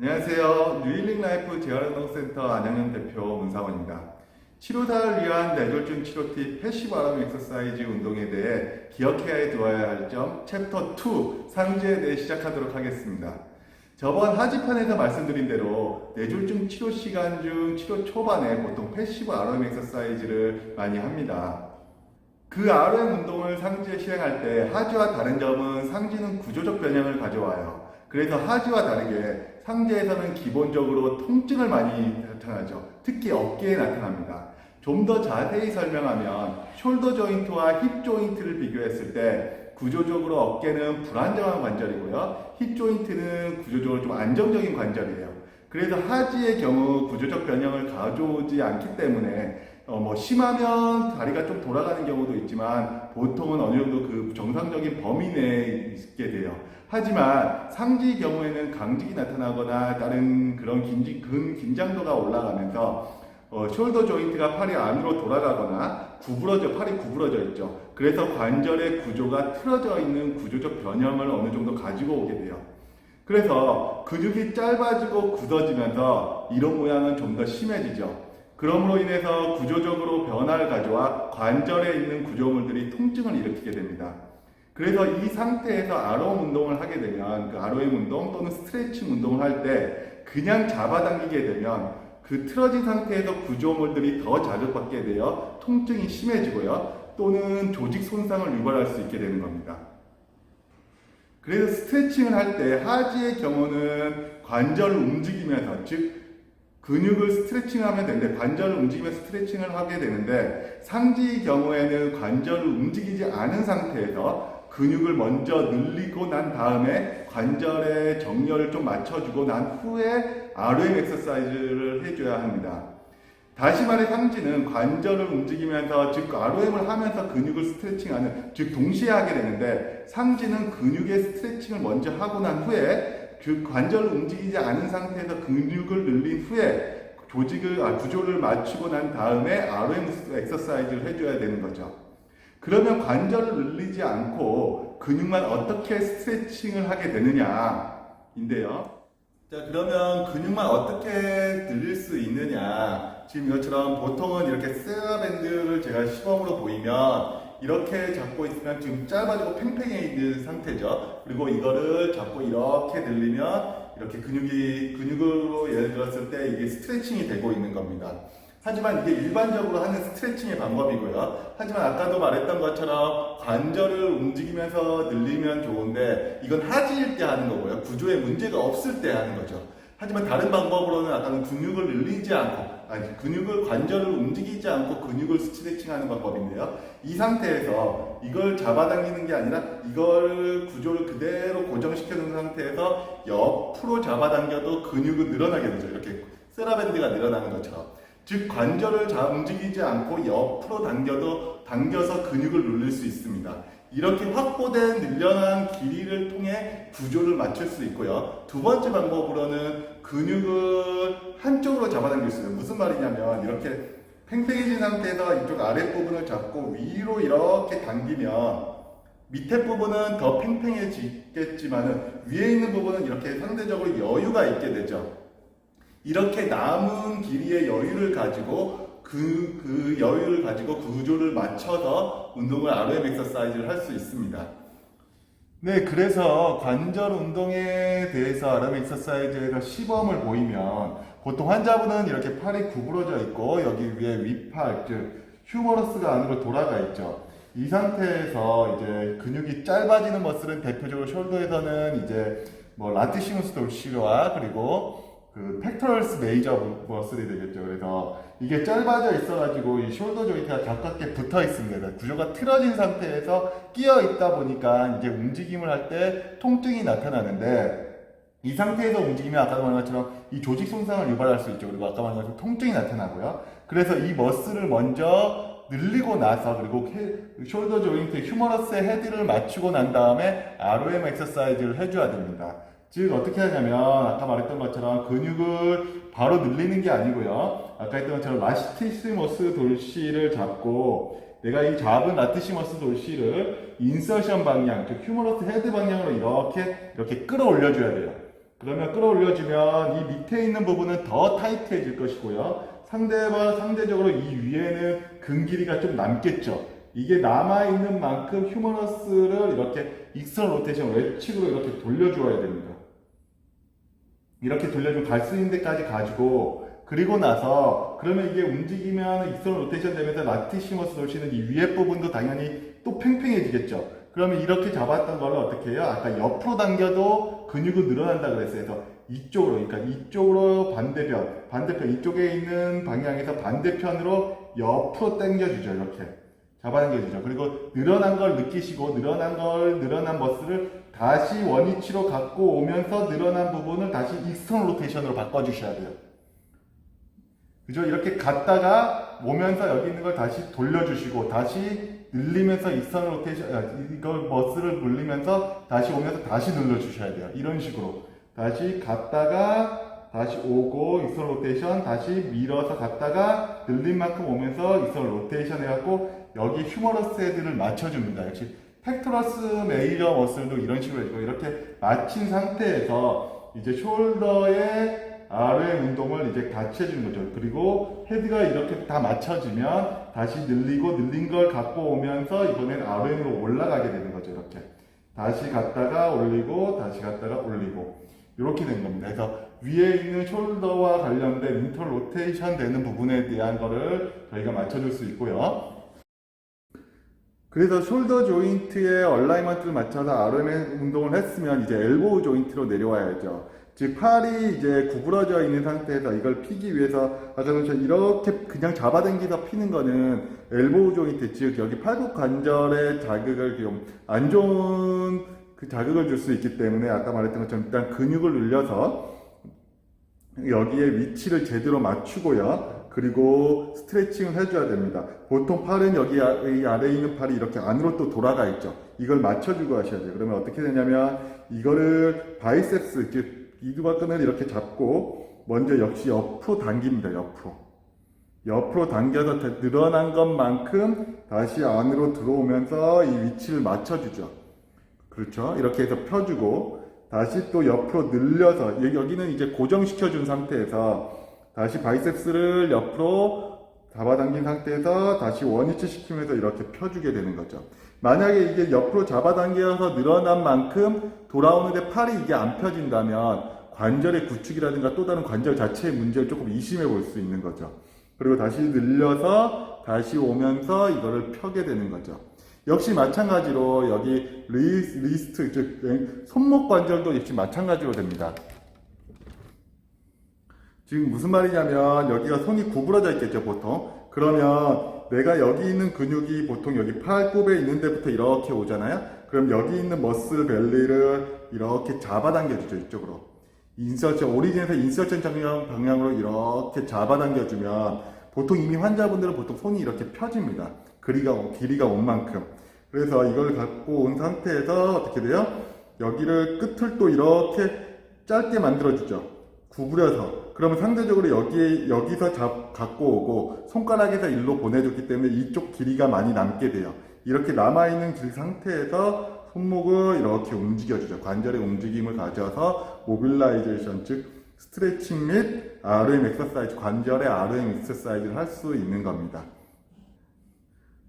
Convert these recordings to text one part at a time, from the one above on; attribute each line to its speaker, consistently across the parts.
Speaker 1: 안녕하세요. 뉴힐링 라이프 재활운동센터 안양현 대표 문상원입니다. 치료사를 위한 뇌졸중 치료 팁 패시브 아람 엑서사이즈 운동에 대해 기억해야 두어야 할 점 챕터 2 상주에 대해 시작하도록 하겠습니다. 저번 하지판에서 말씀드린 대로 뇌졸중 치료 시간 중 치료 초반에 보통 패시브 아람 엑서사이즈를 많이 합니다. 그 RM 운동을 상지에 시행할 때 하지와 다른 점은 상지는 구조적 변형을 가져와요. 그래서 하지와 다르게 상지에서는 기본적으로 통증을 많이 나타나죠. 특히 어깨에 나타납니다. 좀 더 자세히 설명하면 숄더 조인트와 힙 조인트를 비교했을 때 구조적으로 어깨는 불안정한 관절이고요. 힙 조인트는 구조적으로 좀 안정적인 관절이에요. 그래서 하지의 경우 구조적 변형을 가져오지 않기 때문에 어, 뭐 심하면 다리가 좀 돌아가는 경우도 있지만 보통은 어느 정도 그 정상적인 범위 내에 있게 돼요. 하지만 상지 경우에는 강직이 나타나거나 다른 그런 긴지, 근 긴장도가 올라가면서 어, 숄더 조인트가 팔이 안으로 돌아가거나 구부러져 팔이 구부러져 있죠. 그래서 관절의 구조가 틀어져 있는 구조적 변형을 어느 정도 가지고 오게 돼요. 그래서 근육이 짧아지고 굳어지면서 이런 모양은 좀 더 심해지죠. 그러므로 인해서 구조적으로 변화를 가져와 관절에 있는 구조물들이 통증을 일으키게 됩니다. 그래서 이 상태에서 아로움 운동을 하게 되면 그 아로움 운동 또는 스트레칭 운동을 할 때 그냥 잡아당기게 되면 그 틀어진 상태에서 구조물들이 더 자극받게 되어 통증이 심해지고요. 또는 조직 손상을 유발할 수 있게 되는 겁니다. 그래서 스트레칭을 할 때 하지의 경우는 관절을 움직이면서 즉 근육을 스트레칭하면 되는데 관절을 움직이면서 스트레칭을 하게 되는데 상지의 경우에는 관절을 움직이지 않은 상태에서 근육을 먼저 늘리고 난 다음에 관절의 정렬을 좀 맞춰주고 난 후에 RM 엑서사이즈를 해줘야 합니다. 다시 말해 상지는 관절을 움직이면서 즉 ROM을 하면서 근육을 스트레칭하는 즉 동시에 하게 되는데 상지는 근육의 스트레칭을 먼저 하고 난 후에 그 관절을 움직이지 않은 상태에서 근육을 늘린 후에 조직을 아, 구조를 맞추고 난 다음에 RM 엑서사이즈를 해줘야 되는 거죠. 그러면 관절을 늘리지 않고 근육만 어떻게 스트레칭을 하게 되느냐인데요. 자, 그러면 근육만 어떻게 늘릴 수 있느냐. 지금 이것처럼 보통은 이렇게 세라밴드를 제가 시범으로 보이면 이렇게 잡고 있으면 지금 짧아지고 팽팽해 있는 상태죠. 그리고 이거를 잡고 이렇게 늘리면 이렇게 근육이, 근육으로 예를 들었을 때 이게 스트레칭이 되고 있는 겁니다. 하지만 이게 일반적으로 하는 스트레칭의 방법이고요. 하지만 아까도 말했던 것처럼 관절을 움직이면서 늘리면 좋은데 이건 하지일 때 하는 거고요. 구조에 문제가 없을 때 하는 거죠. 하지만 다른 방법으로는 아까는 근육을 늘리지 않고 아니 근육을 관절을 움직이지 않고 근육을 스트레칭하는 방법인데요. 이 상태에서 이걸 잡아당기는 게 아니라 이걸 구조를 그대로 고정시켜 놓은 상태에서 옆으로 잡아당겨도 근육은 늘어나게 되죠. 이렇게 세라밴드가 늘어나는 것처럼. 즉 관절을 잘 움직이지 않고 옆으로 당겨도 당겨서 근육을 눌릴 수 있습니다. 이렇게 확보된 늘려난 길이를 통해 구조를 맞출 수 있고요. 두 번째 방법으로는 근육을 한쪽으로 잡아당길 수 있어요. 무슨 말이냐면 이렇게 팽팽해진 상태에서 이쪽 아랫부분을 잡고 위로 이렇게 당기면 밑에 부분은 더 팽팽해지겠지만 위에 있는 부분은 이렇게 상대적으로 여유가 있게 되죠. 이렇게 남은 길이의 여유를 가지고 그, 그 여유를 가지고 구조를 맞춰서 운동을 RM 엑서사이즈를 할 수 있습니다. 네, 그래서 관절 운동에 대해서 RM 엑서사이즈에서 시범을 보이면 보통 환자분은 이렇게 팔이 구부러져 있고 여기 위에 윗팔, 즉 휴머러스가 안으로 돌아가 있죠. 이 상태에서 이제 근육이 짧아지는 머슬은 대표적으로 숄더에서는 이제 뭐 라티시무스 돌시로와 그리고 그 팩터럴스 메이저 머슬이 되겠죠. 그래서 이게 짧아져 있어가지고 이 숄더 조인트가 가깝게 붙어 있습니다. 구조가 틀어진 상태에서 끼어 있다 보니까 이제 움직임을 할 때 통증이 나타나는데 이 상태에서 움직이면 아까 말한 것처럼 이 조직 손상을 유발할 수 있죠. 그리고 아까 말한 것처럼 통증이 나타나고요. 그래서 이 머슬을 먼저 늘리고 나서 그리고 숄더 조인트 휴머러스의 헤드를 맞추고 난 다음에 ROM 엑서사이즈를 해줘야 됩니다. 즉 어떻게 하냐면 아까 말했던 것처럼 근육을 바로 늘리는 게 아니고요. 아까 했던 것처럼 라시티시머스 돌씨를 잡고 내가 이 잡은 라티시머스 돌씨를 인서션 방향, 즉 휴머러스 헤드 방향으로 이렇게 이렇게 끌어올려 줘야 돼요. 그러면 끌어올려주면 이 밑에 있는 부분은 더 타이트해질 것이고요. 상대와 상대적으로 이 위에는 근 길이가 좀 남겠죠. 이게 남아있는 만큼 휴머러스를 이렇게 익선 로테이션 웹칙으로 이렇게 돌려주어야 됩니다. 이렇게 돌려주면 갈 수 있는 데까지 가지고 그리고 나서 그러면 이게 움직이면 익선 로테이션 되면서 라티시머스 돌시는 이 위에 부분도 당연히 또 팽팽해지겠죠. 그러면 이렇게 잡았던 걸 어떻게 해요? 아까 옆으로 당겨도 근육은 늘어난다 그랬어요. 그래서 이쪽으로, 그러니까 이쪽으로 반대편, 반대편, 이쪽에 있는 방향에서 반대편으로 옆으로 당겨주죠. 이렇게. 잡아당겨주죠. 그리고 늘어난 걸 느끼시고, 늘어난 걸, 늘어난 머스를 다시 원위치로 갖고 오면서 늘어난 부분을 다시 익스턴 로테이션으로 바꿔주셔야 돼요. 그죠? 이렇게 갔다가 오면서 여기 있는 걸 다시 돌려주시고, 다시 늘리면서 익스턴 로테이션, 아, 이걸 머스를 늘리면서 다시 오면서 다시 눌러주셔야 돼요. 이런 식으로. 다시 갔다가 다시 오고 익스턴 로테이션 다시 밀어서 갔다가 늘린 만큼 오면서 익스턴 로테이션 해갖고 여기 휴머러스 헤드를 맞춰줍니다. 역시 팩토러스 메이저 머슬도 이런 식으로 해주고 이렇게 맞힌 상태에서 이제 숄더의 아래 운동을 이제 같이 해주는 거죠. 그리고 헤드가 이렇게 다 맞춰지면 다시 늘리고 늘린 걸 갖고 오면서 이번엔 RM으로 올라가게 되는 거죠. 이렇게. 다시 갔다가 올리고 다시 갔다가 올리고 이렇게 된 겁니다. 그래서 위에 있는 숄더와 관련된 인터 로테이션 되는 부분에 대한 거를 저희가 맞춰줄 수 있고요. 그래서 숄더 조인트의 얼라이먼트를 맞춰서 RM의 운동을 했으면 이제 엘보우 조인트로 내려와야죠. 즉 팔이 이제 구부러져 있는 상태에서 이걸 피기 위해서 아까 전처럼 이렇게 그냥 잡아당기서 피는 거는 엘보우 조인트 즉 여기 팔굽 관절의 자극을 좀 안 좋은 그 자극을 줄 수 있기 때문에 아까 말했던 것처럼 일단 근육을 늘려서 여기에 위치를 제대로 맞추고요. 그리고 스트레칭을 해줘야 됩니다. 보통 팔은 여기 아- 이 아래에 있는 팔이 이렇게 안으로 또 돌아가 있죠. 이걸 맞춰주고 하셔야 돼요. 그러면 어떻게 되냐면 이거를 바이셉스 이두박근을 이렇게 잡고 먼저 역시 옆으로 당깁니다. 옆으로. 옆으로 당겨서 더 늘어난 것만큼 다시 안으로 들어오면서 이 위치를 맞춰주죠. 그렇죠. 이렇게 해서 펴주고 다시 또 옆으로 늘려서 여기- 여기는 이제 고정시켜준 상태에서 다시 바이셉스를 옆으로 잡아당긴 상태에서 다시 원위치 시키면서 이렇게 펴주게 되는 거죠. 만약에 이게 옆으로 잡아당겨서 늘어난 만큼 돌아오는데 팔이 이게 안 펴진다면 관절의 구축이라든가 또 다른 관절 자체의 문제를 조금 의심해 볼 수 있는 거죠. 그리고 다시 늘려서 다시 오면서 이거를 펴게 되는 거죠. 역시 마찬가지로 여기 리스, 리스트, 즉 왼- 손목 관절도 역시 마찬가지로 됩니다. 지금 무슨 말이냐면 여기가 손이 구부러져 있겠죠 보통. 그러면 내가 여기 있는 근육이 보통 여기 팔굽에 있는 데부터 이렇게 오잖아요? 그럼 여기 있는 머슬 벨리를 이렇게 잡아당겨 주죠 이쪽으로. 인서션 오리진에서 인서션 방향, 방향으로 이렇게 잡아당겨 주면 보통 이미 환자분들은 보통 손이 이렇게 펴집니다. 길이가 길이가 온 만큼. 그래서 이걸 갖고 온 상태에서 어떻게 돼요? 여기를 끝을 또 이렇게 짧게 만들어 주죠. 구부려서 그러면 상대적으로 여기에 여기서 잡 갖고 오고 손가락에서 일로 보내줬기 때문에 이쪽 길이가 많이 남게 돼요. 이렇게 남아 있는 길 상태에서 손목을 이렇게 움직여주죠. 관절의 움직임을 가져서 모빌라이제이션 즉 스트레칭 및 RM 엑서사이즈 관절의 RM 엑서사이즈를 할 수 있는 겁니다.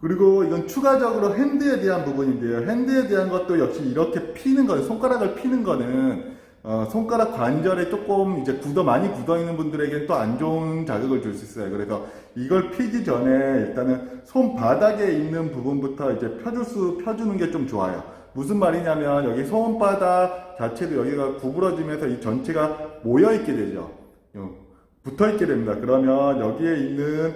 Speaker 1: 그리고 이건 추가적으로 핸드에 대한 부분인데요. 핸드에 대한 것도 역시 이렇게 피는 거예요. 손가락을 피는 거는 어, 손가락 관절에 조금 이제 굳어 많이 굳어 있는 분들에게는 또 안 좋은 자극을 줄 수 있어요. 그래서 이걸 피기 전에 일단은 손바닥에 있는 부분부터 이제 펴줄 수 펴주는 게 좀 좋아요. 무슨 말이냐면 여기 손바닥 자체도 여기가 구부러지면서 이 전체가 모여 있게 되죠. 어, 붙어 있게 됩니다. 그러면 여기에 있는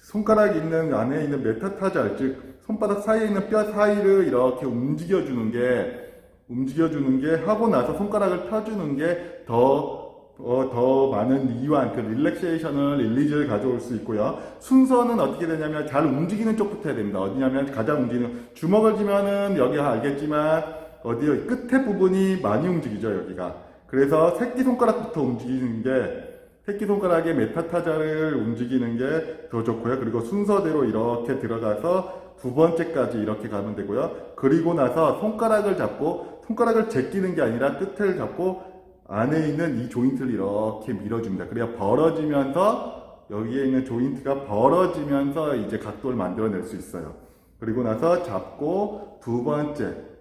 Speaker 1: 손가락 있는 안에 있는 메타타잘 즉 손바닥 사이에 있는 뼈 사이를 이렇게 움직여 주는 게 움직여주는 게 하고 나서 손가락을 펴주는 게더 어, 더 많은 이완, 그 릴렉세이션을, 릴리즈를 가져올 수 있고요. 순서는 어떻게 되냐면 잘 움직이는 쪽부터 해야 됩니다. 어디냐면 가장 움직이는, 주먹을 쥐면은 여기가 알겠지만 어디요? 끝에 부분이 많이 움직이죠, 여기가. 그래서 새끼 손가락부터 움직이는 게 새끼 손가락의 메타타자를 움직이는 게 더 좋고요. 그리고 순서대로 이렇게 들어가서 두 번째까지 이렇게 가면 되고요. 그리고 나서 손가락을 잡고 손가락을 제끼는 게 아니라 끝을 잡고 안에 있는 이 조인트를 이렇게 밀어줍니다. 그래야 벌어지면서 여기에 있는 조인트가 벌어지면서 이제 각도를 만들어낼 수 있어요. 그리고 나서 잡고 두 번째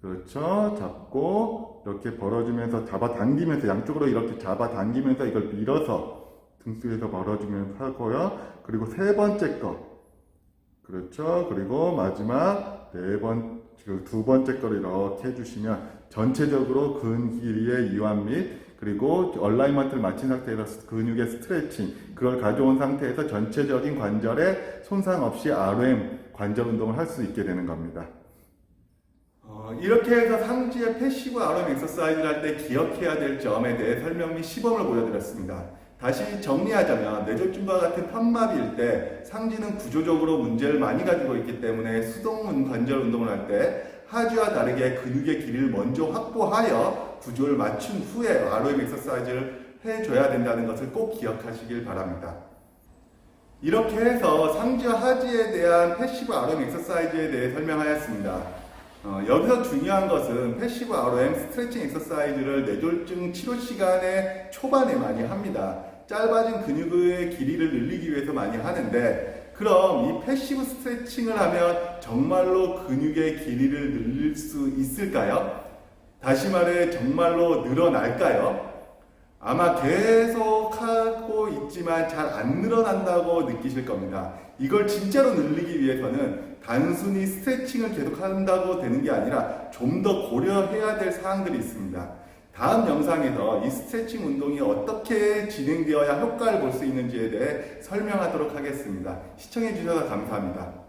Speaker 1: 그렇죠. 잡고 이렇게 벌어주면서 잡아당기면서 양쪽으로 이렇게 잡아당기면서 이걸 밀어서 등수에서 벌어주면서 하고요. 그리고 세 번째 거 그렇죠. 그리고 마지막 네 번, 그 두 번째 거를 이렇게 해주시면 전체적으로 근 길이의 이완 및 그리고 얼라이먼트를 마친 상태에서 근육의 스트레칭 그걸 가져온 상태에서 전체적인 관절에 손상 없이 RM 관절 운동을 할 수 있게 되는 겁니다. 어, 이렇게 해서 상지의 패시브 RM 엑서사이즈를 할 때 기억해야 될 점에 대해 설명 및 시범을 보여드렸습니다. 다시 정리하자면 뇌졸중과 같은 편마비일 때 상지는 구조적으로 문제를 많이 가지고 있기 때문에 수동 관절 운동을 할 때 하지와 다르게 근육의 길이를 먼저 확보하여 구조를 맞춘 후에 RM 엑서사이즈를 해줘야 된다는 것을 꼭 기억하시길 바랍니다. 이렇게 해서 상지와 하지에 대한 패시브 RM 엑서사이즈에 대해 설명하였습니다. 어, 여기서 중요한 것은 패시브 RM 스트레칭 엑서사이즈를 뇌졸중 치료 시간의 초반에 많이 합니다. 짧아진 근육의 길이를 늘리기 위해서 많이 하는데 그럼 이 패시브 스트레칭을 하면 정말로 근육의 길이를 늘릴 수 있을까요? 다시 말해 정말로 늘어날까요? 아마 계속 하고 있지만 잘 안 늘어난다고 느끼실 겁니다. 이걸 진짜로 늘리기 위해서는 단순히 스트레칭을 계속 한다고 되는 게 아니라 좀 더 고려해야 될 사항들이 있습니다. 다음 영상에서 이 스트레칭 운동이 어떻게 진행되어야 효과를 볼 수 있는지에 대해 설명하도록 하겠습니다. 시청해 주셔서 감사합니다.